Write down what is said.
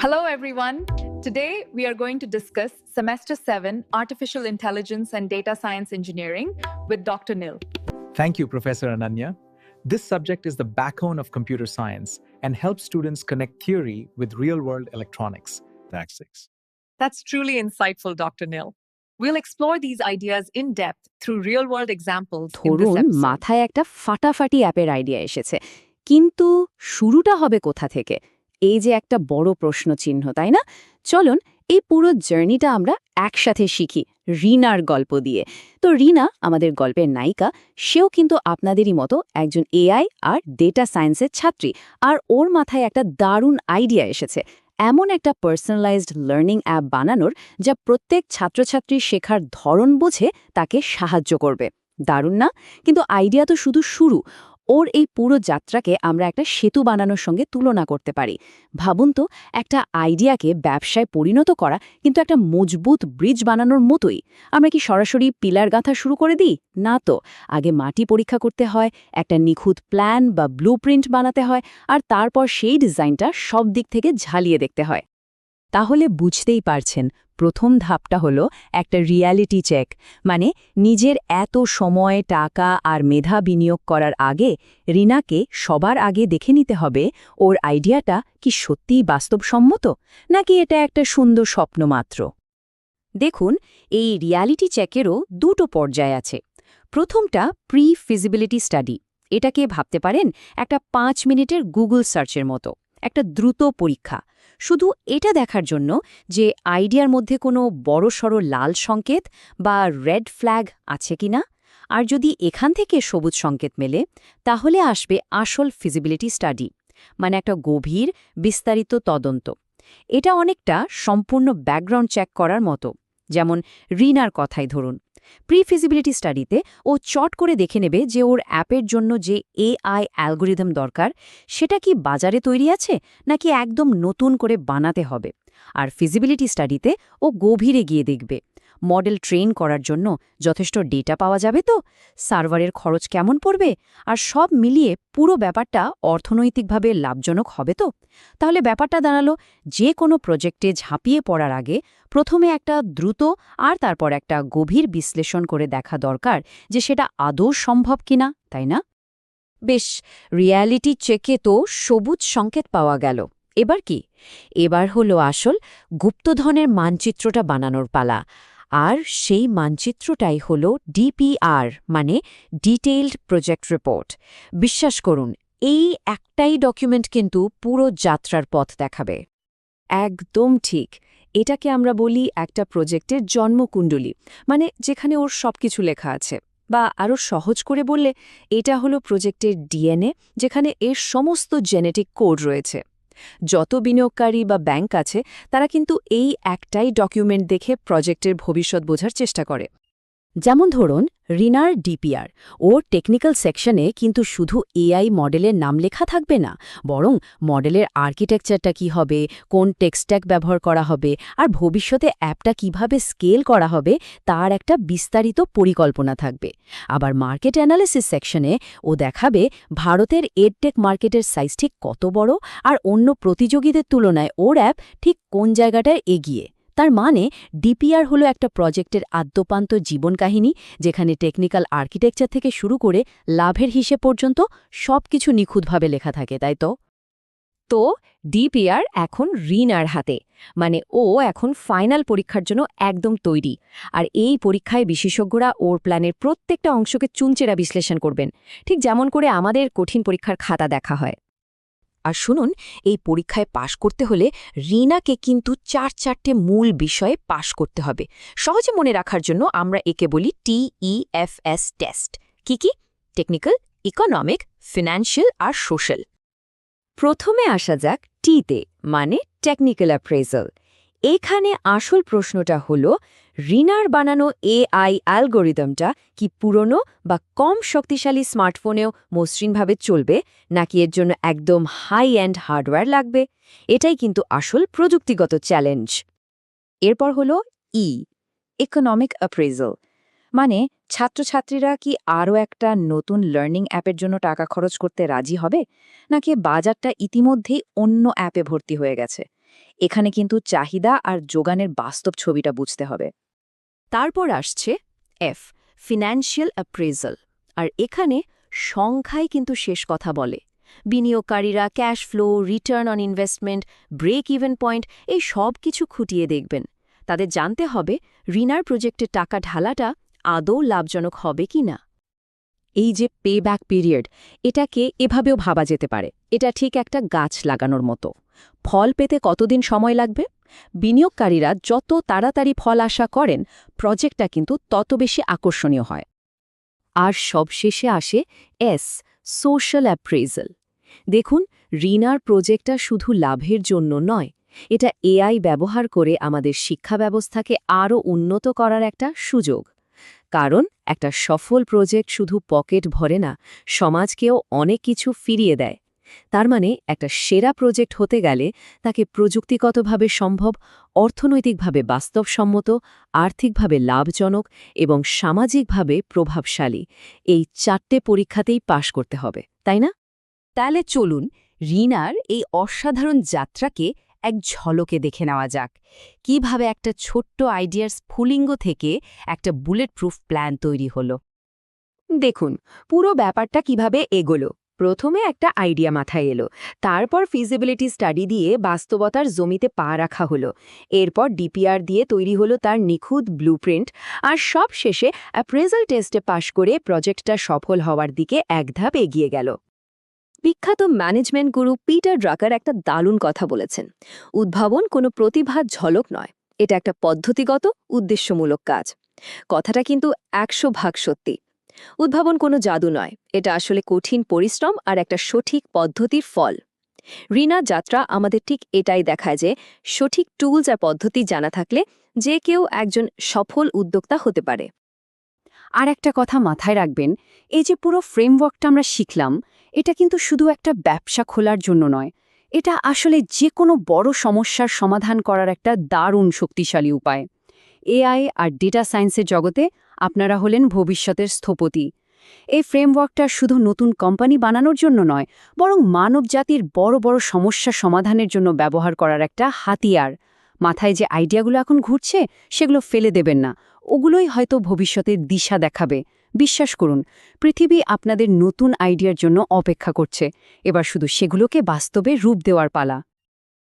Hello, everyone. Today, we are going to discuss Semester 7 Artificial Intelligence and Data Science Engineering with Dr. Nil. Thank you, Professor Ananya. This subject is the backbone of computer science and helps students connect theory with real world electronics. Tactics. That's truly insightful, Dr. Nil. We'll explore these ideas in depth through real world examples. in this ধরুন episode. মাথায় একটা ফাটাফাটি অ্যাপের idea এসেছে কিন্তু শুরুটা হবে কোথা থেকে এই যে একটা বড় প্রশ্ন চিহ্ন তাই না? চলুন এই পুরো জার্নিটা আমরা একসাথে শিখি রিনার গল্প দিয়ে। তো রিনা, আমাদের গল্পের নায়িকা, সেও কিন্তু আপনাদেরই মতো একজন এআই আর ডেটা সায়েন্সের ছাত্রী। আর ওর মাথায় একটা দারুণ আইডিয়া এসেছে। এমন একটা পার্সোনালাইজড লার্নিং অ্যাপ বানানোর যা প্রত্যেক ছাত্রছাত্রীর শেখার ধরন বুঝে তাকে সাহায্য করবে। দারুণ না? কিন্তু আইডিয়া তো শুধু শুরু। ওর এই পুরো যাত্রাকে আমরা একটা সেতু বানানোর সঙ্গে তুলনা করতে পারি। ভাবুন তো, একটা আইডিয়াকে ব্যবসায় পরিণত করা কিন্তু একটা মজবুত ব্রিজ বানানোর মতোই। আমরা কি সরাসরি পিলার গাঁথা শুরু করে দিই? না তো। আগে মাটি পরীক্ষা করতে হয়, একটা নিখুঁত প্ল্যান বা ব্লুপ্রিন্ট বানাতে হয়, আর তারপর সেই ডিজাইনটা সব দিক থেকে ঝালিয়ে দেখতে হয়। তাহলে বুঝতেই পারছেন, প্রথম ধাপটা হলো একটা রিয়ালিটি চেক মানে নিজের এত সময়, টাকা আর মেধা বিনিয়োগ করার আগে রিনাকে সবার আগে দেখে নিতে হবে, ওর আইডিয়াটা কি সত্যিই বাস্তবসম্মত, নাকি এটা একটা সুন্দর স্বপ্ন মাত্র? দেখুন, এই রিয়ালিটি চেকেরও দুটো পর্যায় আছে। প্রথমটা প্রি ফিজিবিলিটি স্টাডি এটাকে ভাবতে পারেন, একটা পাঁচ মিনিটের গুগল সার্চের মতো। একটা দ্রুত পরীক্ষা। শুধু এটা দেখার জন্য যে আইডিয়ার মধ্যে কোনো বড়সড় লাল সংকেত বা রেড ফ্ল্যাগ আছে কিনা, আর যদি এখান থেকে সবুজ সংকেত মেলে, তাহলে আসবে আসল ফিজিবিলিটি স্টাডি মানে একটা গভীর, বিস্তারিত তদন্ত। এটা অনেকটা সম্পূর্ণ ব্যাকগ্রাউন্ড চেক করার মতো, যেমন রিনার কথাই ধরুন। প্রি ফিজিবিলিটি স্টাডিতে ও চট করে দেখে নেবে যে ওর অ্যাপের জন্য যে এআই অ্যালগোরিদম দরকার, সেটা কি বাজারে তৈরি আছে নাকি একদম নতুন করে বানাতে হবে। আর ফিজিবিলিটি স্টাডিতে ও গভীরে গিয়ে দেখবে। মডেল ট্রেন করার জন্য যথেষ্ট ডেটা পাওয়া যাবে তো? সার্ভারের খরচ কেমন পড়বে? আর সব মিলিয়ে পুরো ব্যাপারটা অর্থনৈতিকভাবে লাভজনক হবে তো? তাহলে ব্যাপারটা দাঁড়াল, যে কোনো প্রজেক্টে ঝাঁপিয়ে পড়ার আগে প্রথমে একটা দ্রুত আর তারপর একটা গভীর বিশ্লেষণ করে দেখা দরকার যে সেটা আদৌ সম্ভব কিনা, তাই না? বেশ রিয়ালিটি চেকে তো সবুজ সংকেত পাওয়া গেল। এবার কি? এবার হলো আসল গুপ্তধনের মানচিত্রটা বানানোর পালা। আর সেই মানচিত্রটাই হল ডিপিআর মানে ডিটেইলড প্রজেক্ট রিপোর্ট বিশ্বাস করুন, এই একটাই ডকুমেন্ট কিন্তু পুরো যাত্রার পথ দেখাবে। একদম ঠিক। এটাকে আমরা বলি একটা প্রজেক্টের জন্মকুণ্ডলী মানে যেখানে ওর সবকিছু লেখা আছে। বা আরও সহজ করে বললে, এটা হলো প্রজেক্টের ডিএনএ যেখানে এর সমস্ত জেনেটিক কোড রয়েছে। যত বিনিয়োগকারী বা ব্যাংক আছে, তারা কিন্তু এই একটাই ডকুমেন্ট দেখে প্রজেক্টের ভবিষ্যৎ বোঝার চেষ্টা করে। যেমন ধরুন, রিনার ডিপিআর। ওর টেকনিক্যাল সেকশনে কিন্তু শুধু এআই মডেলের নাম লেখা থাকবে না, বরং মডেলের আর্কিটেকচারটা কি হবে, কোন টেক্সট্যাক ব্যবহার করা হবে, আর ভবিষ্যতে অ্যাপটা কীভাবে স্কেল করা হবে, তার একটা বিস্তারিত পরিকল্পনা থাকবে। আবার মার্কেট অ্যানালিসিস সেকশনে ও দেখাবে ভারতের এডটেক মার্কেটের সাইজ ঠিক কত বড়, আর অন্য প্রতিযোগীদের তুলনায় ওর অ্যাপ ঠিক কোন জায়গাটায় এগিয়ে। তার মানে ডিপিআর হলো একটা প্রজেক্টের আদ্যপান্ত জীবন কাহিনী, যেখানে টেকনিক্যাল আর্কিটেকচার থেকে শুরু করে লাভের হিসেব পর্যন্ত সবকিছু নিখুঁতভাবে লেখা থাকে, তাই তো? তো ডিপিআর এখন রিনার হাতে মানে ও এখন ফাইনাল পরীক্ষার জন্য একদম তৈরি, আর এই পরীক্ষায় বিশেষজ্ঞরা ওর প্ল্যানের প্রত্যেকটা অংশকে চুনচেরা বিশ্লেষণ করবেন, ঠিক যেমন করে আমাদের কঠিন পরীক্ষার খাতা দেখা হয়। আর শুনুন, এই পরীক্ষায় পাশ করতে হলে রিনাকে কিন্তু চার চারটে মূল বিষয়ে পাশ করতে হবে। সহজে মনে রাখার জন্য আমরা একে বলি টিইএফএস টেস্ট কি কি? টেকনিক্যাল ইকোনমিক ফিনান্সিয়াল আর সোশ্যাল প্রথমে আসা যাক টিতে মানে টেকনিক্যাল অ্যাপ্রেজাল এখানে আসল প্রশ্নটা হল রিনার বানানো এআই অ্যালগোরিদমটা কি পুরনো বা কম শক্তিশালী স্মার্টফোনেও মসৃণভাবে চলবে, নাকি এর জন্য একদম হাই এন্ড হার্ডওয়্যার লাগবে? এটাই কিন্তু আসল প্রযুক্তিগত চ্যালেঞ্জ এরপর হল ই ইকোনমিক অ্যাপ্রেজাল মানে ছাত্রছাত্রীরা কি আরও একটা নতুন লার্নিং অ্যাপের জন্য টাকা খরচ করতে রাজি হবে? নাকি বাজারটা ইতিমধ্যেই অন্য অ্যাপে ভর্তি হয়ে গেছে? এখানে কিন্তু চাহিদা আর যোগানের বাস্তব ছবিটা বুঝতে হবে। তারপর আসছে এফ ফিনান্সিয়াল অ্যাপ্রেজাল আর এখানে সংখ্যাই কিন্তু শেষ কথা বলে। বিনিয়োগকারীরা cash flow return on investment break even point এই সব কিছু খুঁটিয়ে দেখবেন। তাদের জানতে হবে রিনার প্রজেক্টে টাকা ঢালাটা আদৌ লাভজনক হবে কি না। এই যে পে ব্যাক পিরিয়ড এটাকে এভাবেও ভাবা যেতে পারে। এটা ঠিক একটা গাছ লাগানোর মতো। ফল পেতে কতদিন সময় লাগবে? বিনিয়োগকারীরা যত তাড়াতাড়ি ফল আশা করেন, প্রজেক্টটা কিন্তু তত বেশি আকর্ষণীয় হয়। আর সবশেষে আসে এস, সোশ্যাল অ্যাপ্রেজাল দেখুন, রিনার প্রজেক্টটা শুধু লাভের জন্য নয়, এটা এআই ব্যবহার করে আমাদের শিক্ষা ব্যবস্থাকে আরও উন্নত করার একটা সুযোগ। কারণ, একটা সফল প্রজেক্ট শুধু পকেট ভরে না, সমাজকেও অনেক কিছু ফিরিয়ে দেয়। তার মানে একটা সেরা প্রজেক্ট হতে গেলে তাকে প্রযুক্তিগতভাবে সম্ভব, অর্থনৈতিকভাবে বাস্তবসম্মত, আর্থিকভাবে লাভজনক এবং সামাজিকভাবে প্রভাবশালী এই চারটে পরীক্ষাতেই পাশ করতে হবে, তাই না? তাহলে চলুন রিনার এই অসাধারণ যাত্রাকে এক ঝলকে দেখে নেওয়া যাক। কীভাবে একটা ছোট্ট আইডিয়ার স্ফুলিঙ্গ থেকে একটা বুলেট প্রুফ প্ল্যান তৈরি হলো। দেখুন, পুরো ব্যাপারটা কীভাবে এগোলো। প্রথমে একটা আইডিয়া মাথায় এলো। তারপর ফিজিবিলিটি স্টাডি দিয়ে বাস্তবতার জমিতে পা রাখা হলো। এরপর ডিপিআর দিয়ে তৈরি হলো তার নিখুঁত ব্লুপ্রিন্ট আর সব শেষে অ্যাপ্রেজাল টেস্টে পাশ করে প্রজেক্টটা সফল হওয়ার দিকে এক ধাপ এগিয়ে গেল। বিখ্যাত ম্যানেজমেন্ট গুরু পিটার ড্রাকার একটা দারুণ কথা বলেছেন। উদ্ভাবন কোনো প্রতিভার ঝলক নয়। এটা একটা পদ্ধতিগত, উদ্দেশ্যমূলক কাজ। কথাটা কিন্তু একশো ভাগ সত্যি। উদ্ভাবন কোনো জাদু নয়। এটা আসলে কঠিন পরিশ্রম আর একটা সঠিক পদ্ধতির ফল। রিনা যাত্রা আমাদের ঠিক এটাই দেখায় যে, সঠিক টুলস আর পদ্ধতি জানা থাকলে যে কেউ একজন সফল উদ্যোক্তা হতে পারে। আর একটা কথা মাথায় রাখবেন, এই যে পুরো ফ্রেমওয়ার্কটা আমরা শিখলাম, এটা কিন্তু শুধু একটা ব্যবসা খোলার জন্য নয়। এটা আসলে যে কোনো বড় সমস্যার সমাধান করার একটা দারুণ শক্তিশালী উপায়। এআই আর ডেটা সায়েন্সের জগতে আপনারা হলেন ভবিষ্যতের স্থপতি। এই ফ্রেমওয়ার্কটা শুধু নতুন কোম্পানি বানানোর জন্য নয়, বরং মানবজাতির বড় বড় সমস্যা সমাধানের জন্য ব্যবহার করার একটা হাতিয়ার। মাথায় যে আইডিয়াগুলো এখন ঘুরছে, সেগুলো ফেলে দেবেন না। ওগুলোই হয়তো ভবিষ্যতের দিশা দেখাবে। বিশ্বাস করুন, পৃথিবী আপনাদের নতুন আইডিয়ার জন্য অপেক্ষা করছে। এবার শুধু সেগুলোকে বাস্তবে রূপ দেওয়ার পালা।